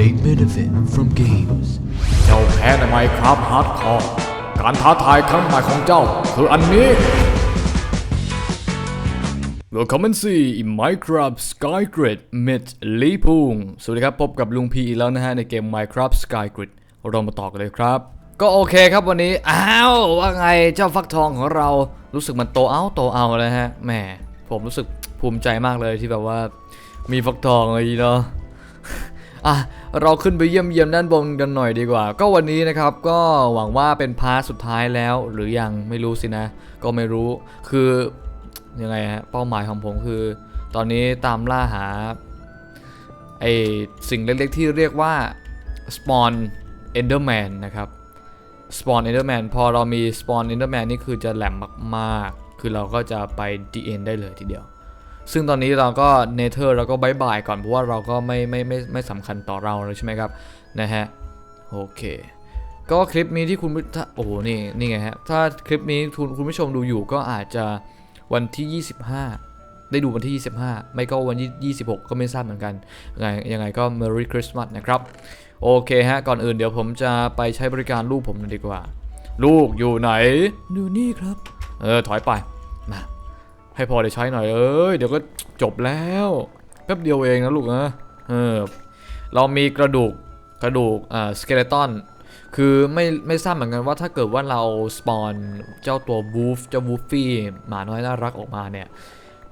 Big benefit from games. เจ้าแพ้ในไมครับฮาร์ดคอร์การท้าทายครั้งใหม่ของเจ้า คืออันนี้ Welcome and see in Minecraft Skygrid mit ลีพุงสวัสดีครับ พบกับลุงพีอีกแล้วนะฮะ ในเกม Minecraft Skygrid เรามาต่อกันเลยครับ ก็โอเคครับวันนี้ อ้าว ว่าไงเจ้าฟักทองของเรารู้สึกมันโตเอาโตเอาเลยฮะแหมผมรู้สึกภูมิใจมากเลยที่แบบว่ามีฟักทองอะไรเนาะ อะเราขึ้นไปเยี่ยมเยี่ยมด้านบนกันหน่อยดีกว่า ก็วันนี้นะครับก็หวังว่าเป็นพาร์ทสุดท้ายแล้ว หรือยังไม่รู้สินะ ก็ไม่รู้คือยังไงฮะเป้าหมายของผมคือ ตอนนี้ตามล่าหาไอสิ่งเล็กๆที่เรียกว่า spawn enderman นนะครับ spawn enderman พอเรามี spawn enderman นี่คือจะแหลมมากๆ คือเราก็จะไป the end ได้เลยทีเดียว ซึ่งตอนนี้เราก็เนเธอร์เราก็บายบายก่อนเพราะว่าเราก็ไม่ไม่ไม่ไม่สำคัญต่อเราเลยใช่ไหมครับนะฮะโอเคก็คลิปนี้ที่คุณผู้ถ้าโอ้โหนี่นี่ไงฮะถ้าคลิปนี้คุณคุณผู้ชมดูอยู่ก็อาจจะวันที่ 25 ได้ดูวันที่ 25 ไม่ก็วันที่26 ก็ไม่ทราบเหมือนกันยังไงยังไงก็ Merry Christmas นะครับ โอเคฮะ ก่อนอื่นเดี๋ยวผมจะไปใช้บริการลูกผมหน่อยดีกว่า ลูกอยู่ไหน ดูนี่ครับ เออ ถอยไป มา ให้พอได้ใช้หน่อยเอ้ยเดี๋ยวก็จบแล้วแป๊บเดียวเองนะลูกนะเออเรามีกระดูกกระดูกอ่าสเกเลตันคือไม่ไม่ทราบเหมือนกันว่าถ้าเกิดว่าเราสปอนเจ้าตัวบูฟเจ้าบูฟฟี่หมาน้อยน่ารักออกมาเนี่ย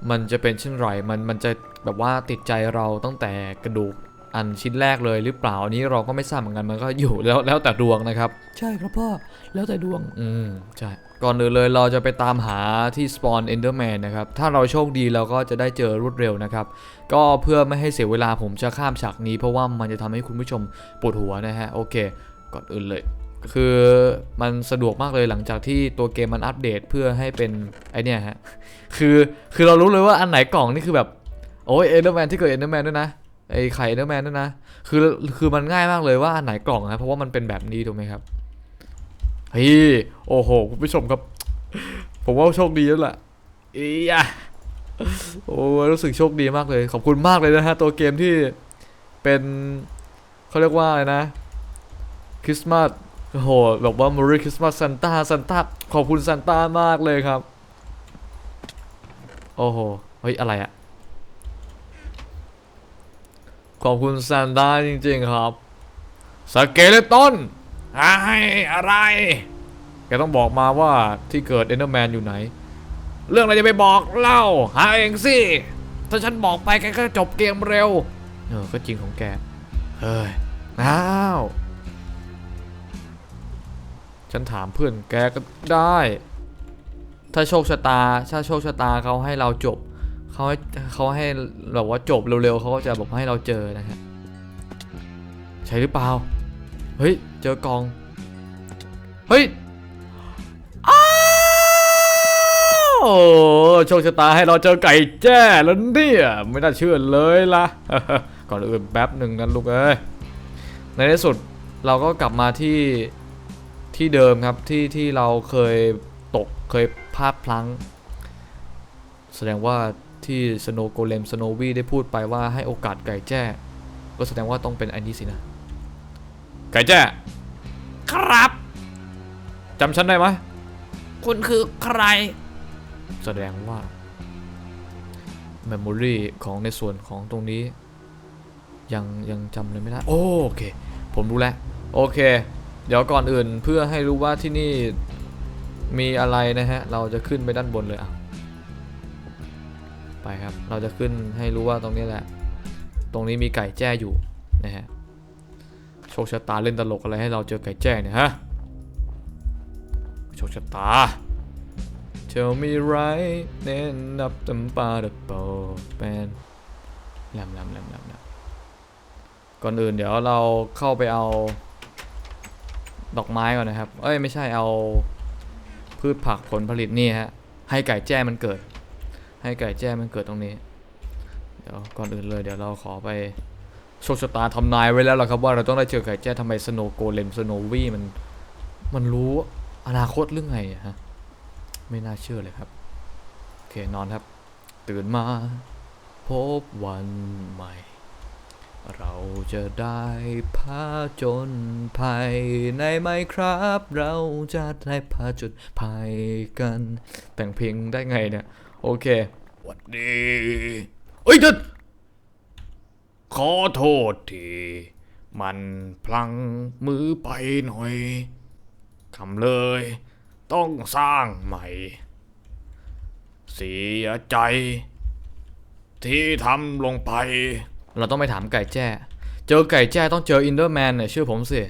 มันจะเป็นเช่นไรมันมันจะแบบว่าติดใจเราตั้งแต่กระดูกอันชิ้นแรกเลยหรือเปล่าอันนี้เราก็ไม่ทราบเหมือนกันมันก็อยู่แล้วแล้วแต่ดวงนะครับ ใช่ครับพ่อแล้วแต่ดวง อืมใช่ ก่อนอื่นเลยเราจะไปตามหาที่สปอนเอนเดอร์แมนนะครับ ถ้าเราโชคดีเราก็จะได้เจอรวดเร็วนะครับ ก็เพื่อไม่ให้เสียเวลาผมจะข้ามฉากนี้ เพราะว่ามันจะทำให้คุณผู้ชมปวดหัวนะฮะ โอเค ก่อนอื่นเลย คือมันสะดวกมากเลยหลังจากที่ตัวเกมมันอัปเดตเพื่อให้เป็นไอเนี่ยฮะ คือคือเรารู้เลยว่าอันไหนกล่องนี่คือแบบโอ้ยเอนเดอร์แมนที่เกิดเอนเดอร์แมนด้วยนะไอไข่เอนเดอร์แมนด้วยนะ คือคือมันง่ายมากเลยว่าอันไหนกล่องนะเพราะว่ามันเป็นแบบนี้ถูกไหมครับ เฮ้ยโอ้โหคุณผู้ชมครับ ผมว่าโชคดีแล้วล่ะอียะโอ้รู้สึกโชคดีมากเลย ขอบคุณมากเลยนะฮะ ตัวเกมที่เป็นเขาเรียกว่าอะไรนะคริสต์มาสโอ้โหแบบว่า Merry Christmas Santa Santa ขอบคุณซานต้ามากเลยครับ โอ้โห เฮ้ย อะไรอะขอบคุณซานต้าจริงๆครับสเกเลตัน ไอ้อะไร แกต้องบอกมาว่าที่เกิดเอนเดอร์แมนอยู่ไหน เรื่องอะไรจะไปบอกเล่า หาเองสิ ถ้าฉันบอกไปแกก็จบเกมเร็ว เออ ก็จริงของแก เฮ้ย อ้าว ฉันถามเพื่อนแกก็ได้ ถ้าโชคชะตา ถ้าโชคชะตาเขาให้เราจบ เขาให้เขาให้แบบว่าจบเร็วๆเขาก็จะบอกให้เราเจอนะฮะ ใช่หรือเปล่า เฮ้ย เจอกอง เฮ้ย อ้าวโชคชะตาให้เราเจอไก่แจ้แล้วเนี่ย ไม่น่าเชื่อเลยล่ะ ก่อนอื่นแป๊บหนึ่งนะลูกเอ้ย ในที่สุดเราก็กลับมาที่ที่เดิมครับที่ที่เราเคยตกเคยพลาดพลั้ง แสดงว่าที่สโนโกเลมสโนวีได้พูดไปว่าให้โอกาสไก่แจ้ ก็แสดงว่าต้องเป็นอันนี้สินะ ไก่แจ้ครับจำฉันได้ไหมคุณคือใคร แสดงว่า Memory ของในส่วนของตรงนี้ ยังยังจำเลยไม่ได้โอเค ผมรู้แล้ว โอเค เดี๋ยวก่อนอื่นเพื่อให้รู้ว่าที่นี่มีอะไรนะฮะ เราจะขึ้นไปด้านบนเลยอะไปครับ เราจะขึ้นให้รู้ว่าตรงนี้แหละ ตรงนี้มีไก่แจ้อยู่นะฮะ โชคชะตาเล่นตลกอะไรให้เราเจอไก่แจ้เนี่ยฮะ โชคชะตา Tell me right then up the bar the band แหลมแหลมแหลมแหลมแหลมก่อนอื่นเดี๋ยวเราเข้าไปเอา ดอกไม้ก่อนนะครับ เอ้ยไม่ใช่เอาพืชผักผลผลิตนี่ฮะ ให้ไก่แจ้มันเกิด ให้ไก่แจ้มันเกิดตรงนี้ เดี๋ยวก่อนอื่นเลยเดี๋ยวเราขอไป โชคชะตาทำนายไว้แล้วล่ะครับว่าเราต้องได้เจอไก่แจ้ทำไมสโนโกเลมสโนวี่มันมันรู้อนาคตเรื่องไงฮะไม่น่าเชื่อเลยครับ โอเคนอนครับ ตื่นมา พบวันใหม่ เราจะได้พาจนภัยในไหมครับ เราจะได้พาจนภัยกัน แต่งเพลงได้ไงเนี่ย โอเค วัดดีเอ้ยเด็ด ขอโทษทีมันพลังมือไปหน่อยคำเลย ต้องสร้างใหม่ เสียใจ ที่ทำลงไป เราต้องไปถามไก่แจ้ เจอไก่แจ้ต้องเจออินเดอร์แมนเนี่ยเชื่อผมสิ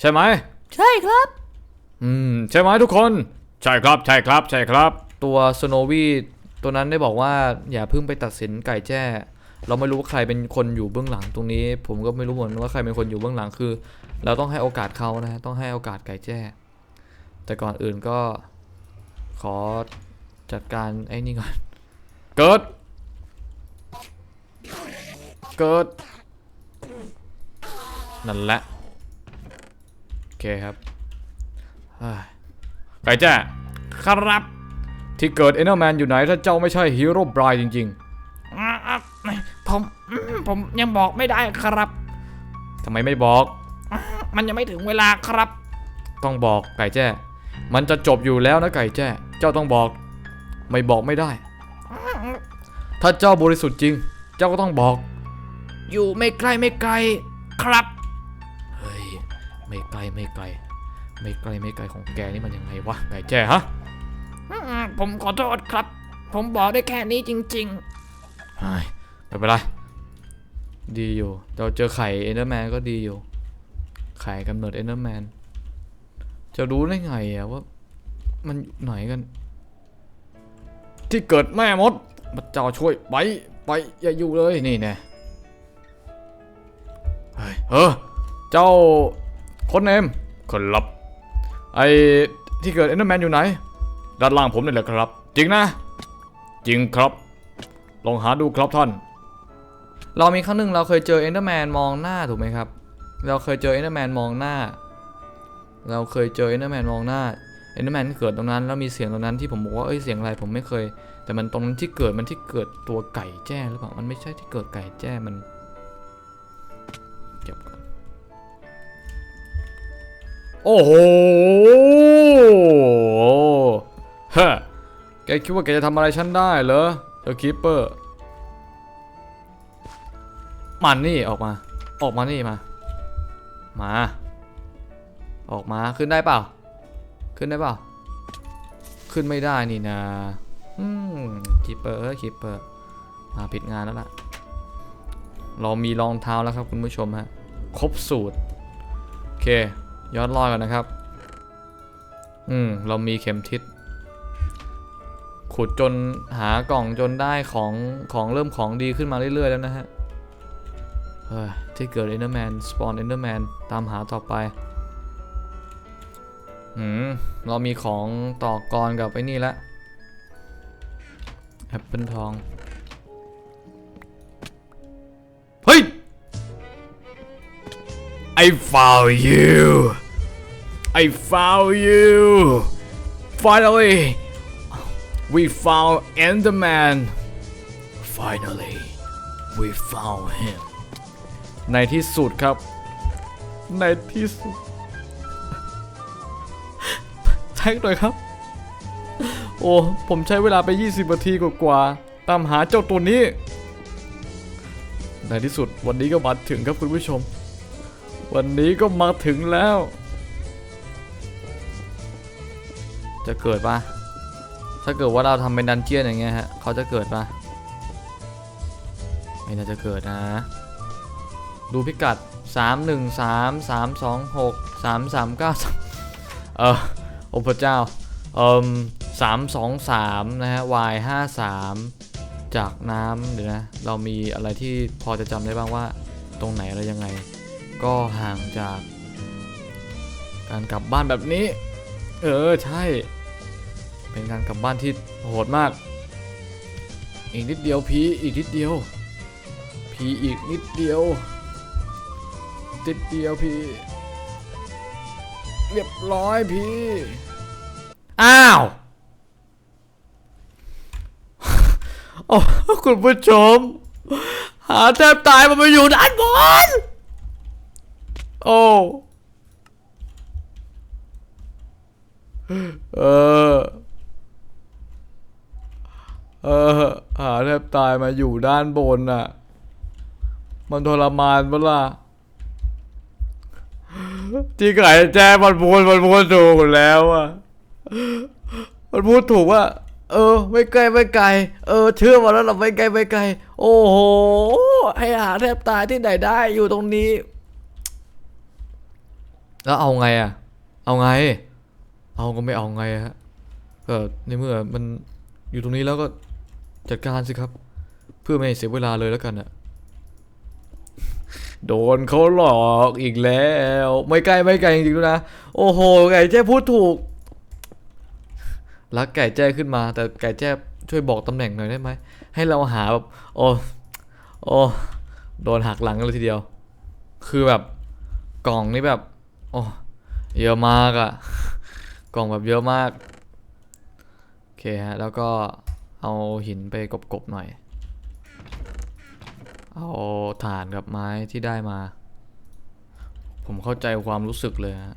ใช่ไหม ใช่ครับ อืม ใช่ไหมทุกคน ใช่ครับ ใช่ครับ ใช่ครับ ตัวสโนวี่ตัวนั้นได้บอกว่าอย่าเพิ่งไปตัดสินไก่แจ้ เราไม่รู้ว่าใครเป็นคนอยู่เบื้องหลังตรงนี้ ผมก็ไม่รู้เหมือนว่าใครเป็นคนอยู่เบื้องหลังคือ เราต้องให้โอกาสเขานะฮะต้องให้โอกาสไก่แจ้ แต่ก่อนอื่นก็ขอจัดการไอ้นี่ก่อน เกิด เกิด นั่นแหละ โอเคครับเฮ้ไก่แจ้ครับที่เกิดเอเนอร์แมนอยู่ไหนถ้าเจ้าไม่ใช่ฮีโร่บรายจริงอ่าอะ ผมอืมผมยังบอกไม่ได้ครับๆทำไมไม่บอก มันยังไม่ถึงเวลาครับ ต้องบอกไก่แจ้ มันจะจบอยู่แล้วนะไก่แจ้ เจ้าต้องบอก ไม่บอกไม่ได้ ถ้าเจ้าบริสุทธิ์จริง เจ้าก็ต้องบอก อยู่ไม่ใกล้ไม่ไกลครับ เฮ้ย ไม่ไกลไม่ไกล ไม่ไกลไม่ไกลของแกนี่มันยังไงวะไก่แจ้ฮะอืมผมขอโทษครับ ผมบอกได้แค่นี้จริง เฮ้ยไม่เป็นไรดีอยู่ เราเจอไข่เอเนอร์แมนก็ดีอยู่ ไข่กำเนิดเอเนอร์แมน จะรู้ได้ไงอะว่า มันอยู่ไหนกัน ที่เกิดแม่มดพระเจ้าช่วยไปไปอย่าอยู่เลยนี่แน่เฮ้ยเออเจ้าคนเนมคนรับ ไอที่เกิดเอเนอร์แมนอยู่ไหน ด้านล่างผมนี่แหละครับ จริงนะ จริงครับ ลองหาดูครับท่าน เรามีครั้งหนึ่งเราเคยเจอเอนเดอร์แมนมองหน้าถูกไหมครับ เราเคยเจอเอนเดอร์แมนมองหน้า เราเคยเจอเอนเดอร์แมนมองหน้าเอนเดอร์แมนเกิดตรงนั้นแล้วมีเสียงตรงนั้นที่ผมบอกว่าเอ้ยเสียงอะไรผมไม่เคย แต่มันตรงนั้นที่เกิดมันที่เกิดตัวไก่แจ้หรือเปล่ามันไม่ใช่ที่เกิดไก่แจ้มันเก็บก่อนโอ้โหฮะแกคิดว่าแกจะทำอะไรฉันได้เหรอเดอะคิปเปอร์ มันนี่ออกมา ออกมานี่มา มา ออกมาขึ้นได้เปล่า ขึ้นได้เปล่า ขึ้นไม่ได้นี่นะอืมคิเปอร์คิปเปอร์มาผิดงานแล้วล่ะ เรามีรองเท้าแล้วครับคุณผู้ชมฮะ ครบสูตร โอเค ย้อนรอยกันนะครับ อืม เรามีเข็มทิศ ขุดจนหากล่องจนได้ของของเริ่มของดีขึ้นมาเรื่อยๆแล้วนะฮะ ที่เกิดเอนเดอร์แมนสปอนเอนเดอร์แมนตามหาต่อไปหืมเรามีของต่อกรกับไอ้นี่ละแอปเปิลทอง เฮ้ย I found you I found you finally we found Enderman finally we found him ในที่สุดครับ ในที่สุดแท็กหน่อยครับ โอ้ ผมใช้เวลาไป 20นาทีกว่าๆตามหาเจ้าตัวนี้ ในที่สุดวันนี้ก็มาถึงครับคุณผู้ชม วันนี้ก็มาถึงแล้ว จะเกิดปะถ้าเกิดว่าเราทำเป็นดันเจียนอย่างเงี้ยฮะเขาจะเกิดปะไม่น่าจะเกิดนะ ดูพิกัด 3 1 3 3 2 6 3 3 9 เออโอ้พระเจ้าเอ่ม3 2 3นะฮะ y 5 3จากน้ำเดี๋ยวนะ เรามีอะไรที่พอจะจำได้บ้างว่าตรงไหนอะไรยังไง ก็ห่างจาก การกลับบ้านแบบนี้ เออ ใช่ เป็นการกลับบ้านที่โหดมาก อีกนิดเดียวพีอีกนิดเดียวพีอีกนิดเดียว นิดเดียวพีเรียบร้อยพี่ อ้าว โอ้คุณผู้ชม หาแทบตายมันมาอยู่ด้านบน โอ้เออ เออ หาแทบตายมาอยู่ด้านบนน่ะ มันทรมานเปะ ที่ไก่แจ้มันพูดมันพูดถูกแล้วอะมันพูดถูกว่า เออ ไม่ไกลไม่ไกล เออ เชื่อมาแล้วเราไม่ไกลไม่ไกล โอ้โหให้หาแทบตายที่ไหนได้อยู่ตรงนี้ แล้วเอาไงอะ เอาไง เอาก็ไม่เอาไงฮะก็ในเมื่อมันอยู่ตรงนี้แล้วก็จัดการสิครับ เพื่อไม่ให้เสียเวลาเลยแล้วกันอะ โดนเขาหลอกอีกแล้ว ไม่ไกลไม่ไกลจริงๆด้วยนะ โอ้โห ไก่แจ้พูดถูก รักไก่แจ้ขึ้นมา แต่ไก่แจ้ช่วยบอกตำแหน่งหน่อยได้ไหม ให้เราหาแบบ โอ้โอ้โดนหักหลังกันเลยทีเดียว คือแบบกล่องนี่แบบโอ้เยอะมากอะกล่องแบบเยอะมาก โอเคฮะ แล้วก็เอาหินไปกบๆหน่อย เอาถ่านกับไม้ที่ได้มา ผมเข้าใจความรู้สึกเลยฮะ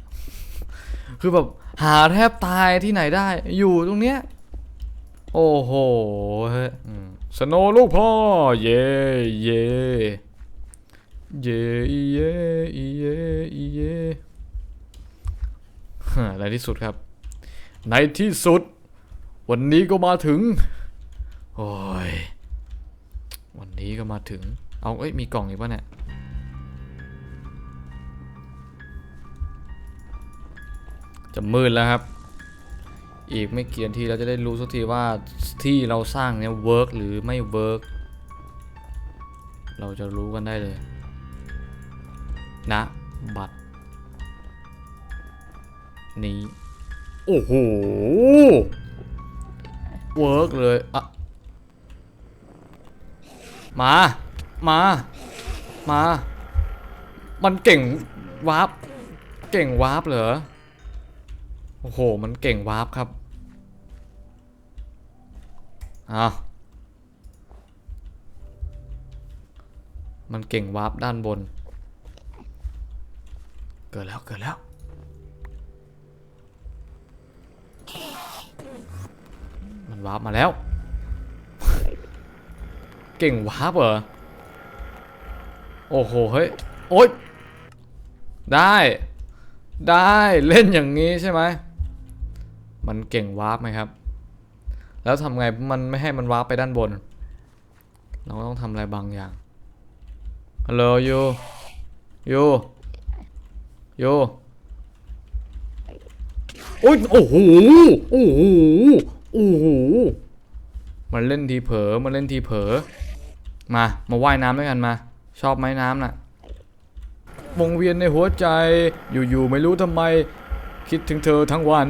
คือแบบหาแทบตายที่ไหนได้ อยู่ตรงเนี้ย โอ้โหฮ้ยสโนลูกพ่อ เย่เย่เย่เย่เย่เย่ในที่สุดครับ ในที่สุด วันนี้ก็มาถึง โอ้ย วันนี้ก็มาถึง เอาเอ้ยมีกล่องอีกป่ะเนี่ยจะมืดแล้วครับ อีกไม่กี่นาทีเราจะได้รู้สักทีว่าที่เราสร้างเนี่ยเวิร์กหรือไม่เวิร์กเราจะรู้กันได้เลยนะบัตรนี้ โอ้โหเวิร์กเลยอะมา มา มา มันเก่งวาร์ปเก่งวาร์ปเหรอ โอ้โห มันเก่งวาร์ปครับอ้าวมันเก่งวาร์ปด้านบน เกิดแล้วเกิดแล้ว มันวาร์ปมาแล้ว เก่งวาร์ปเหรอ โอ้โห เฮ้ย โอ๊ย ได้ ได้เล่นอย่างนี้ใช่ไหม มันเก่งวาร์ปไหมครับ แล้วทำไงมันไม่ให้มันวาร์ปไปด้านบน เราต้องทำอะไรบางอย่าง ฮัลโหลยูยูยูโอ้ยโอ้โห โอ้โห โอ้โห มันเล่นทีเผลอมันเล่นทีเผลอมา มาว่ายน้ำด้วยกันมา ชอบไหมน้ำน่ะวงเวียนในหัวใจอยู่ๆไม่รู้ทำไม คิดถึงเธอทั้งวัน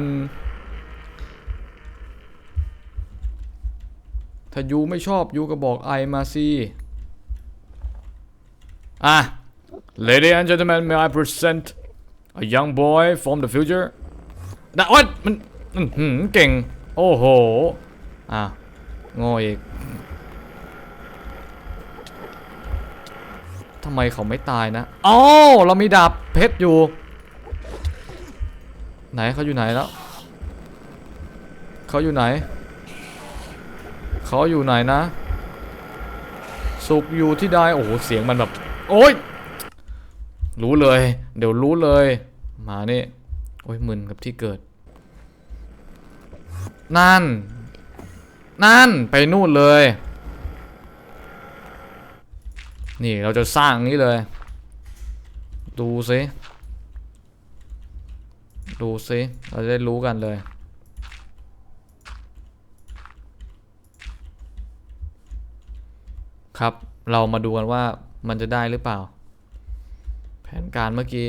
ถ้ายูไม่ชอบยูก็บอกไอมาสิอะ Ladies and gentlemen may I present a young boy from the future นะโอ๊ยมันอื้อหือเก่ง โอ้โห อะโง่อีก ทำไมเขาไม่ตายนะอ๋อเรามีดาบเพชรอยู่ ไหนเขาอยู่ไหนแล้ว เขาอยู่ไหน เขาอยู่ไหนนะ สุกอยู่ที่ใดโอ้โห เสียงมันแบบ โอ้ย รู้เลย เดี๋ยวรู้เลย มานี่โอ้ยมึนกับที่เกิด นั่น นั่น ไปนู่นเลย นี่เราจะสร้างนี้เลย ดูซิ ดูซิ เราจะได้รู้กันเลย ครับ เรามาดูกันว่ามันจะได้หรือเปล่า แผนการเมื่อกี้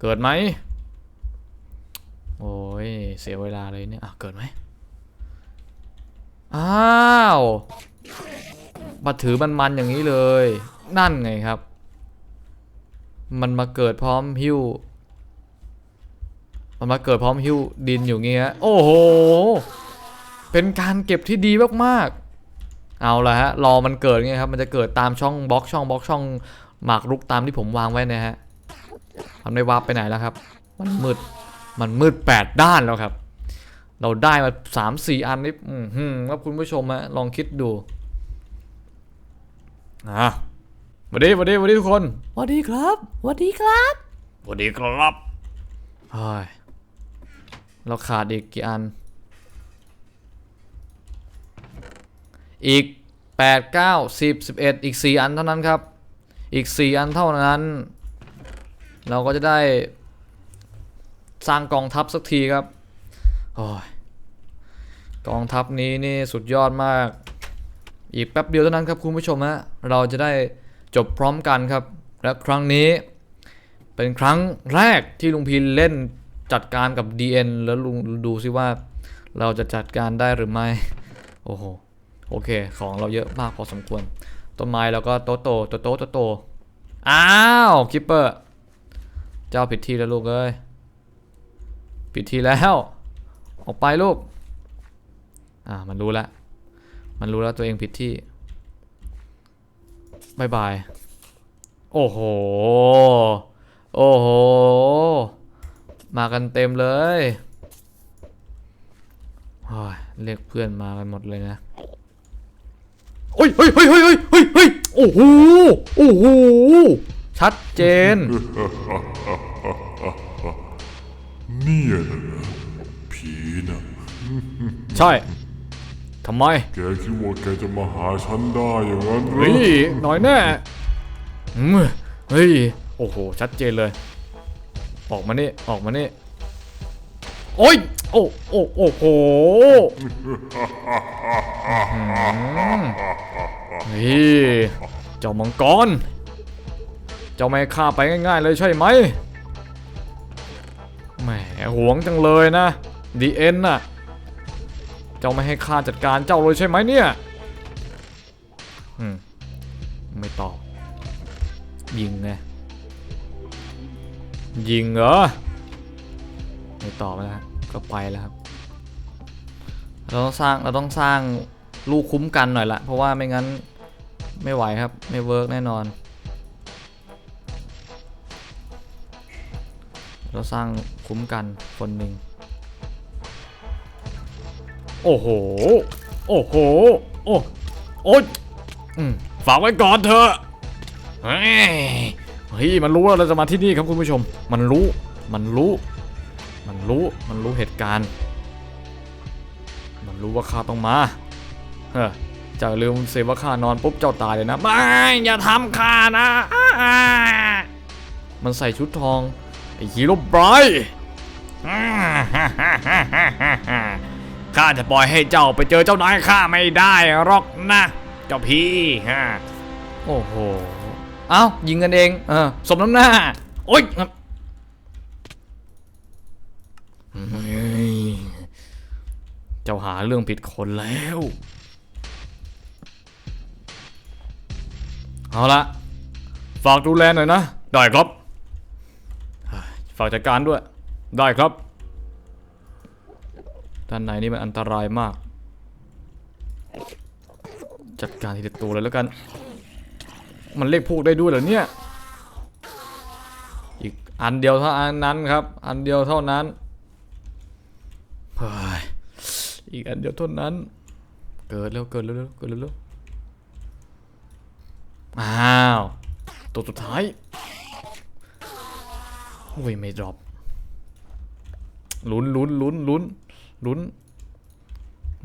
เกิดไหม โอ้ย เสียเวลาเลยเนี่ย อะ เกิดไหม อ้าว มาถือมันๆอย่างนี้เลย นั่นไงครับ มันมาเกิดพร้อมหิ้ว มันมาเกิดพร้อมหิ้วดินอยู่เงี้ย โอ้โห เป็นการเก็บที่ดีมากๆ เอาละฮะ รอมันเกิดไงครับ มันจะเกิดตามช่องบล็อกช่องบล็อกช่องหมากรุกตามที่ผมวางไว้นะฮะทำได้วาร์ปไปไหนแล้วครับ มันมืด มันมืดแปดด้านแล้วครับเราได้มาสามสี่อันนี่อือหือครับคุณผู้ชมฮะลองคิดดู อะสวัสดีสวัสดีสวัสดีทุกคนสวัสดีครับสวัสดีครับสวัสดีครับเฮ้ยเราขาดอีกกี่อัน อีก 8 9 10 11 อีก 4 อันเท่านั้นครับ อีก 4 อันเท่านั้น เราก็จะได้สร้างกองทัพสักทีครับโอ้ยกองทัพนี้นี่สุดยอดมาก อีกแป๊บเดียวเท่านั้นครับคุณผู้ชมฮะเราจะได้จบพร้อมกันครับ และครั้งนี้ เป็นครั้งแรกที่ลุงพีเล่นจัดการกับ DN แล้วลุงดูซิว่า เราจะจัดการได้หรือไม่ โอ้โห โอเค ของเราเยอะมากพอสมควร ต้นไม้แล้วก็โตโตโตโตโตโตอ้าวคิปเปอร์ เจ้าผิดที่แล้วลูกเอ้ยผิดที่แล้ว ออกไปลูก อ่า มันรู้แล้ว มันรู้แล้วตัวเองผิดที่บายบาย โอ้โห โอ้โห มากันเต็มเลยโอ้ยเรียกเพื่อนมากันหมดเลยนะเฮ้ยเฮ้ยเฮ้ยเฮ้ยเฮ้ยเฮ้ยเฮ้ยโอ้โห โอ้โห ชัดเจน เนี่ยนะผีนะใช่ ทำไม แกคิดว่าแกจะมาหาฉันได้อย่างนั้นเหรอเฮ้ยหน่อยแน่อืมเฮ้ย โอ้โห ชัดเจนเลย ออกมานี่ ออกมานี่ โอ้ย โอ้โอ้โอ้โหอื้อหือเฮ้ยเจ้ามังกร เจ้าไม่ฆ่าไปง่าย ๆ เลยใช่ไหมแหมหวงจังเลยนะดีเอ็นน่ะ เจ้าไม่ให้ข้าจัดการเจ้าเลยใช่ไหมเนี่ยอืมไม่ตอบ ยิงไงยิงเหรอไม่ตอบแล้วก็ไปแล้วครับ เราต้องสร้างเราต้องสร้างลูกคุ้มกันหน่อยละเพราะว่าไม่งั้นไม่ไหวครับ ไม่เวิร์กแน่นอน เราสร้างคุ้มกันคนหนึ่ง โอ้โห โอ้โห โอ้ โอ้ยอืมฝากไว้ก่อนเถอะเฮ้ยเฮ้ยมันรู้ว่าเราจะมาที่นี่ครับคุณผู้ชม มันรู้ มันรู้ มันรู้ มันรู้เหตุการณ์ มันรู้ว่าข้าต้องมา เฮ้อเจะลืมเสว่าข้านอนปุ๊บเจ้าตายเลยนะ ไม่อย่าทำข้านะอ่ามันใส่ชุดทอง ไอ้ฮีโร่ไบรท์ ข้าจะปล่อยให้เจ้าไปเจอเจ้านายข้าไม่ได้หรอกนะ เจ้าพี่ฮะโอ้โห เอ้ายิงกันเอง เออสมน้ำหน้า โอ๊ยเฮ้ยเจ้าหาเรื่องผิดคนแล้ว เอาละฝากดูแลหน่อยนะ ได้ครับ ฝากจัดการด้วย ได้ครับ ด้านในนี่มันอันตรายมาก จัดการทีละตัวเลยแล้วกัน มันเรียกพวกได้ด้วยเหรอเนี่ย อีกอันเดียวเท่านั้นครับ อันเดียวเท่านั้นเฮ้ยอีกอันเดียวเท่านั้น เกิดแล้วเกิดแล้วเกิดแล้วอ้าว ตัวสุดท้ายโอ้ยไม่ดรอปลุ้นลุ้นลุ้นลุ้น ลุ้น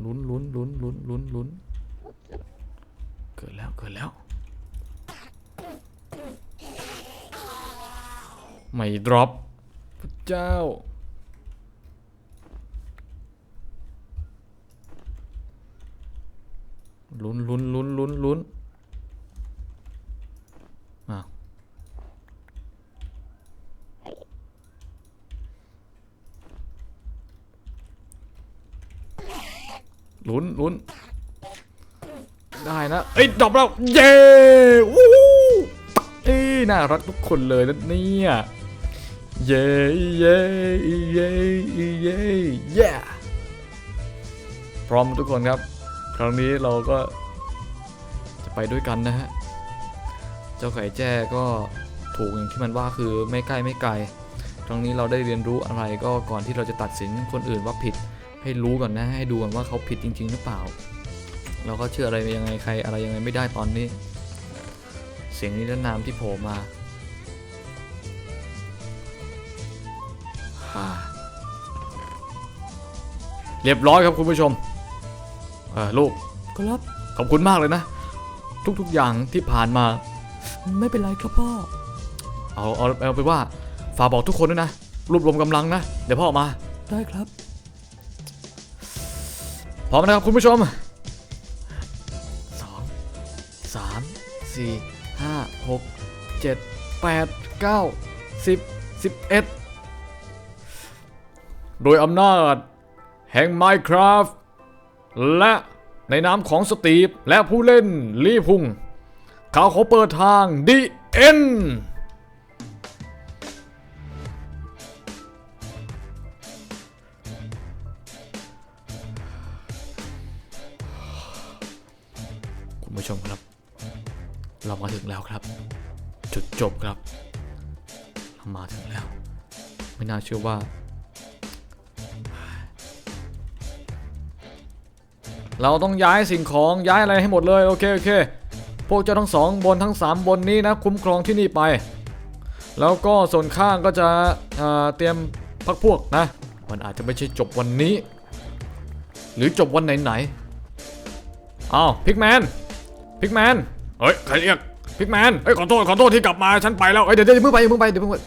ลุ้นลุ้นลุ้นลุ้นลุ้นลุ้นเกิดแล้วเกิดแล้ว ไม่ดรอปพระเจ้า ลุ้นลุ้นลุ้นลุ้นลุ้น ลุ้นลุ้นได้นะเอ้ยดรอปแล้ว เย้วู้เอ้ยน่ารักทุกคนเลยนะเนี่ยเย้เย้เย้เย้เย้พร้อมทุกคนครับ ครั้งนี้เราก็ จะไปด้วยกันนะฮะ เจ้าไก่แจ้ก็ถูกอย่างที่มันว่าคือไม่ใกล้ไม่ไกล ครั้งนี้เราได้เรียนรู้อะไรก็ก่อนที่เราจะตัดสินคนอื่นว่าผิด ให้รู้ก่อนนะ ให้ดูก่อนว่าเขาผิดจริง ๆ หรือเปล่า เราก็เชื่ออะไรยังไงใครอะไรยังไงไม่ได้ตอนนี้ เสียงนิรนามที่โผล่มาฮ่าเรียบร้อยครับคุณผู้ชมเออลูกครับขอบคุณมากเลยนะ ทุกๆอย่างที่ผ่านมา ไม่เป็นไรครับพ่อ เอาเอาเอาไปนว่าฝากบอกทุกคนด้วยนะรวบรวมกำลังนะ เดี๋ยวพ่อออกมา ได้ครับ พร้อมนะครับคุณผู้ชมสองสามสี่ห้าหกเจ็ดแปดเก้าสิบสิบเอ็ดโดยอำนาจ แห่ง Minecraft และในนามของสตีฟและผู้เล่นลีพุง เขาขอเปิดทาง The End คุณ มาถึงแล้วครับ จุดจบครับ เรามาถึงแล้ว ไม่น่าเชื่อว่า เราต้องย้ายสิ่งของย้ายอะไรให้หมดเลยโอเคโอเคพวกเจ้าทั้งสองบนทั้งสามบนนี้นะคุ้มครองที่นี่ไป แล้วก็ส่วนข้างก็จะเเตรียมพักพวกนะ มันอาจจะไม่ใช่จบวันนี้ หรือจบวันไหนๆอ้าวพิกแมนพิกแมนเฮ้ยใครเรียก พิกแมนเฮ้ยขอโทษขอโทษที่กลับมาฉันไปแล้วเฮ้ยเดี๋ยวเดี๋ยวเพิ่งไปเพิ่งไปเดี๋ยวเพิ่งไป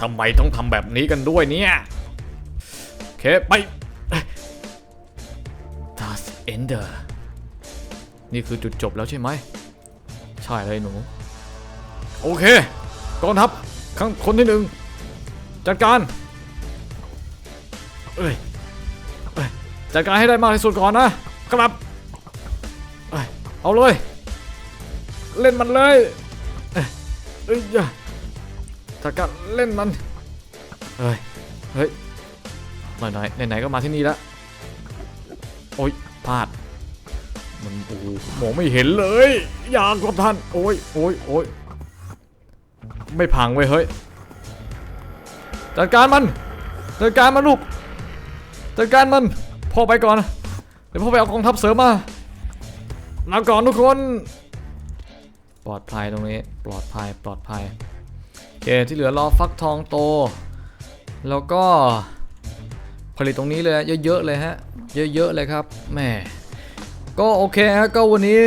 ทำไมต้องทำแบบนี้กันด้วยเนี่ยโอเคไป Das Ender นี่คือจุดจบแล้วใช่ไหมใช่เลยหนู โอเคกองทัพข้างคนที่หนึ่งจัดการเอ้ยเอ้ยจัดการให้ได้มากที่สุดก่อนนะครับเอาเลย เล่นมันเลยเอ้ยเอ้าจัดการเล่นมัน เฮ้ย เฮ้ยหน่อยหน่ยไหนๆก็มาที่นี่แล้ว โอ๊ยพลาด มันโอ้มองไม่เห็นเลย อย่ากดท่าน โอ้ยโอ้ยโอ้ยไม่พังเว้ย เฮ้ย จัดการมัน จัดการมันลูก จัดการมัน พ่อไปก่อน เดี๋ยวพ่อไปเอากองทัพเสริมมาลาก่อนทุกคน ปลอดภัยตรงนี้ปลอดภัยปลอดภัยโอเคที่เหลือรอฟักทองโต แล้วก็ผลิตตรงนี้เลยเยอะๆเลยฮะ เยอะๆเลยครับแหม่ก็โอเคฮะก็วันนี้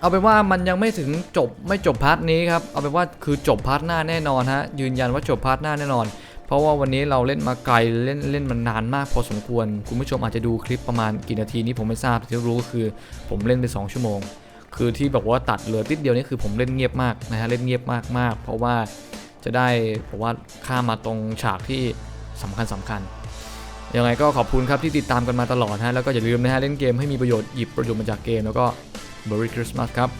เอาเป็นว่ามันยังไม่ถึงจบไม่จบพาร์ทนี้ครับเอาเป็นว่าคือจบพาร์ทหน้าแน่นอนฮะยืนยันว่าจบพาร์ทหน้าแน่นอน เพราะว่าวันนี้เราเล่นมาไกลเล่นเล่นมันนานมากพอสมควร คุณผู้ชมอาจจะดูคลิปประมาณกี่นาทีนี้ผมไม่ทราบแต่ที่รู้ก็คือ ผมเล่นไป 2 ชั่วโมง คือที่บอกว่าตัดเหลือติดเดียวนี่คือผมเล่นเงียบมากนะฮะเล่นเงียบมากมากเพราะว่าจะได้ผมว่าข้ามาตรงฉากที่สำคัญสำคัญยังไงก็ขอบคุณครับที่ติดตามกันมาตลอดฮะแล้วก็อย่าลืมนะฮะเล่นเกมให้มีประโยชน์หยิบประโยชน์มาจากเกมแล้วก็ Merry Christmas ครับ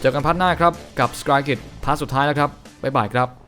เจอกันพัดหน้าครับกับ Sky Kid พาร์ทสุดท้ายแล้วครับบ๊ายบายครับ